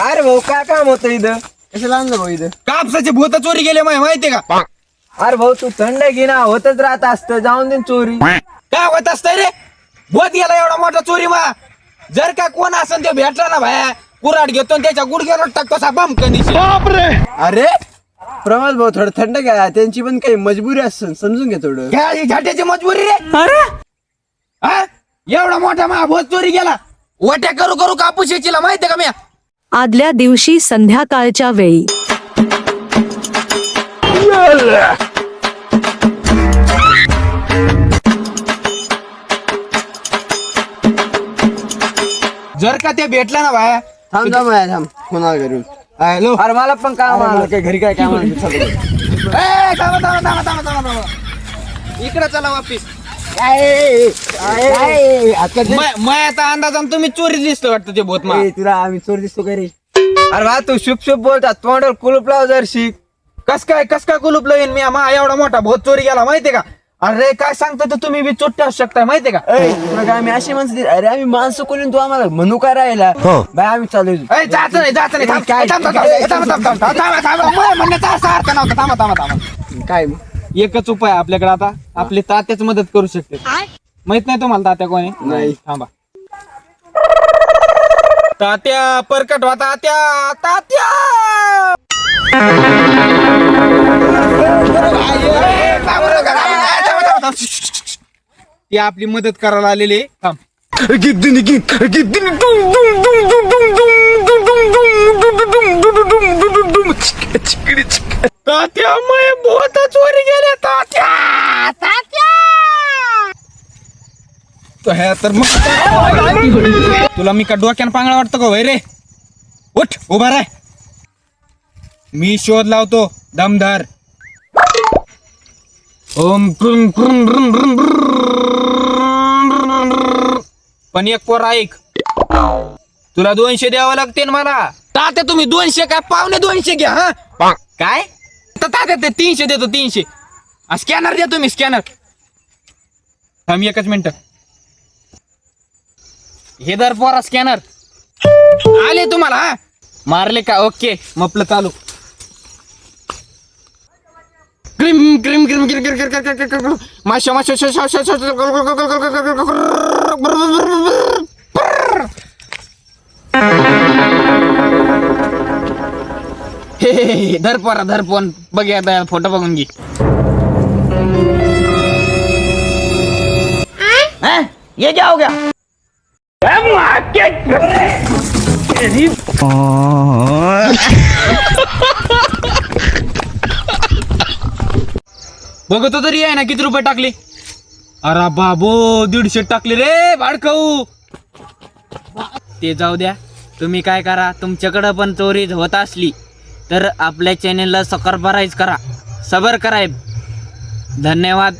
काय रे भाऊ काय काम होतं इथं? कशाला आणलं भाऊ इथं? कापसाचे भूत चोरी गेले माय माहितीये का? अरे भाऊ तू थंड घे ना होतच राहत असतं जाऊन दे न चोरी. काय होत असतंय रे? भूत गेला एवढा मोठा चोरी मा. जर का कोण असन ते भेटला ना भाया कुराड घेतो आणि त्याच्या गुडघ्यावर टाकतो असा बम कधीची अरे? प्रमोद भाऊ थोडं थंड घ्या त्यांची पण काही मजबुरी असं समजून घे थोडं. घ्या ही झाट्याची मजबुरी रे. हा? एवढा मोठा मा भूत चोरी गेला वट्या करू करू कापूस याचीला माहितीये का मी आदल्या दिवशी संध्याकाळच्या वेळी. जर का ते भेटला ना भाया थांब थांब माया, थांब. हॅलो अरे मला पण काम आलं. काय घरी काय काम आलं? चल. ए, थांबा थांबा थांबा थांबा थांबा थांबा. इकडे चला वापिस. काय काय आता ते- मै मै आता अंदाजान तुम्ही चोरी दिसतो वाटतं ते भूत मा ए, तुला आम्ही चोर दिसतो का रे अरे वा तू शुभ शुभ बोलतात तोंडावर कुलूप लाव जर शिक कस काय कस काय कुलूप लावीन मी मा एवढा मोठा भूत चोरी गेला माहितीये का अरे काय सांगतो तर तुम्ही बी चोट्टे असू शकताय माहितीये का तुला काय आम्ही अशी माणसं दिली? अरे आम्ही माणसं कोणी तू आम्हाला म्हणू काय राहिला बाय आम्ही चालू ए, जायचं नाही जायचं नाही थांब, काय- थांब, थांब, थांब, थांब, थांब, थांब, थांब, थांब, थांब, थांब. मला म्हणण्याचा असा अर्थ नव्हता थांबा थांबा थांबा काय एकच उपाय आपल्याकडे आता. आपले तात्याच मदत करू शकते. माहीत नाही तुम्हाला तात्या कोणी नाही. थांबा. तात्या परकट वा तात्या. तात्या! ती आपली मदत करायला आलेली थांब. तात्या मै बहुत चोरी गेले तात्या! तात्या! तो हे तर मग तुला मी का डोक्यानं पांगळा वाटतो का वय रे? उठ उभा राय मी शोध लावतो दमदार. ओम कृम कृम रुम रुम पण एक पोर ऐक. तुला दोनशे द्यावं लागते मला. तात्या तुम्ही दोनशे काय पावणे दोनशे घ्या हा. काय? तर तात्या ते तीनशे देतो तीनशे स्कॅनर द्या तुम्ही स्कॅनर थांब एकच मिनिट हे दर पोरा स्कॅनर आले तुम्हाला हा मारले का ओके मपलं चालू cream cream cream cream cream cream cream cream cream माशा माशा शा धर पोरा धर फोन बघ आता फोटो बघून घे. हैं? ये क्या हो गया बघतो तरी आहे ना किती रुपये टाकले? अरे बाबो दीडशे टाकले रे भाडखाऊ ते जाऊ द्या. तुम्ही काय करा तुमच्याकडं पण चोरी होत असली. तर आपल्या चॅनेलला सबस्क्राईब करा. सबर कराय धन्यवाद.